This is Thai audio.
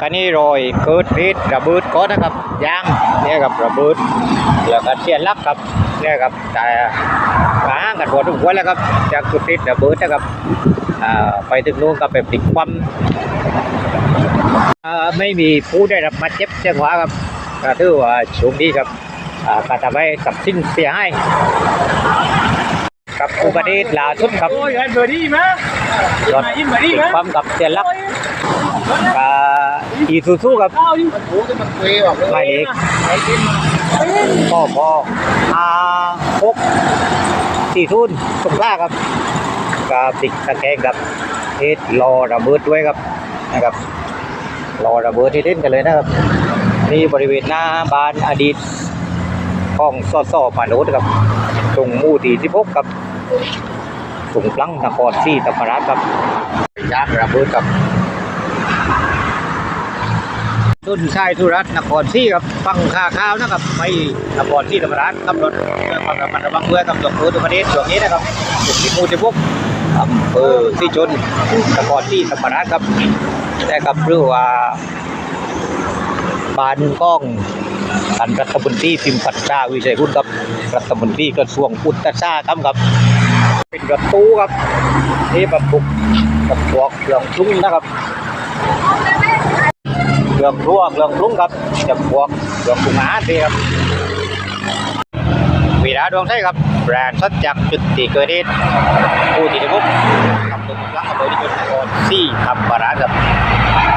คันนี้โรยเกิดพิษระเบิดก้อนนะครับยางเนี่ยครับระเบิดแล้วก็เสียหลักครับเนี่ยครับแต่ขากันพอทุกวันแล้วครับจากจุดพิษระเบิดนะครับอ่าไปถึงนู้นก็ไปพลิกคว่ำอ่าไม่มีผู้ได้รับบาดเจ็บเสียงหวาครับก็ถือว่าโชคดีครับอ่าการทำให้กับสิ้นเสียให้กับอุบัติเหตุล่าสุดครับโอ้ยไอ้เบอร์ดี้มั้ยรถยิ้มเบอร์พลิดี้กมั้ยคว่ำกับเสียหลักกับ อีซูซูครับมันโผล่ที่มันเกยออกเลยหมายเลขไอ้กินก็พออาหกสี่ทุนสุกล่าครับกับติดตะแกรงกับเฮ็ดรอระเบิดด้วยครับนะครับรอระเบิดที่เล่นกันเลยนะครับนี่บริเวณหน้าบ้านอดีตห้องซ่อซ่อปานุษครับตรงมู่ที่ที่พบกับถุงพลังนครที่ธรรมราชครับยางระเบิดครับ ต้นชายธุรัตนครศรีครับฟังข่าข้าวนะครับไปนครศรีธรรมราชขับรถเพื่อความระมัดระวังเพื่อกับตกรถอุบัติเหตุช่วงนี้นะครับจุดที่มู่ที่พบอำเภอที่ชนนครศรีธรรมราชครับแต่กับเรื่องว่าบานกล้องท่านรัฐมนตรีพิมพ์ปัตตาวิชัยพุทธครับรัฐมนตรีกระทรวงอุตสาหกรรมครับ เป็นปรถตู้ครับที่บรรทุกกับพวกเครื่องปรุงนะครับ รื่องรัวเรื่องปรุงครับจะพวกเรื่องปรุงอาหารดีครับวีระดวงใช่ครับแบรนด์สัจจากจุดตีเกิดเหตุผู้ที่ได้พบทำตัวเภอที่จุดนครซี่ธรรมราชครับ